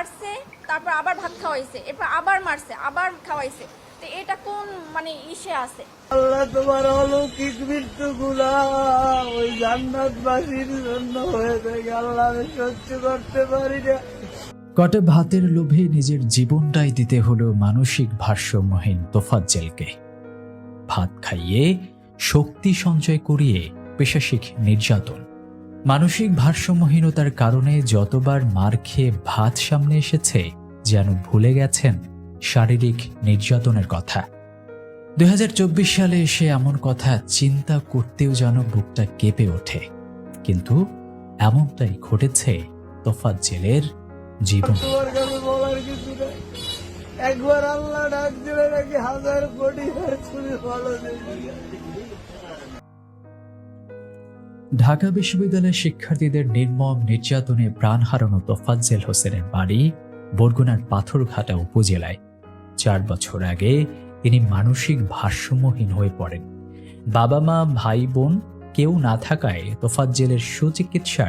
মারছে তারপর আবার ভাত খাওয়াইছে এরপর আবার মারছে আবার খাওয়াইছে। তো এটা কোন মানে ইসে আছে? আল্লাহ তোমার অলৌকিক মৃত্যু গুলা ওই জান্নাতবাসীর জন্য হয়ে থাকে। আল্লাহ আমি সহ্য করতে পারি না। কটে ভাতের লোভে নিজের জীবনটাই দিতে হলো মানসিক ভারসাম্যহীন তোফাজ্জেলকে। ভাত খাইয়ে শক্তি সঞ্চয় করিয়ে পেশাশিক নির্যাতন। মানসিক ভারসাম্যহীনতার কারণে যতবার মার খেয়ে ভাত সামনে এসেছে, যেন ভুলে গেছেন শারীরিক নির্যাতনের কথা। দু হাজার চব্বিশ সালে এসে এমন কথা চিন্তা করতেও যেন বুকটা কেঁপে ওঠে। কিন্তু এমনটাই ঘটেছে জীবন বলার কিছু নেই একবার আল্লাহ ডাক দিলে নাকি হাজার কোটি ঢাকা বিশ্ববিদ্যালয়ের শিক্ষার্থীদের নির্মম নির্যাতনে প্রাণ হারানো তোফাজ্জেল হোসেনের বাড়ি বরগুনার পাথরঘাটা উপজেলায়। চার বছর আগে তিনি মানসিক ভারসাম্যহীন হয়ে পড়েন। বাবা মা ভাই বোন কেউ না থাকায় তোফাজ্জেলের সুচিকিৎসার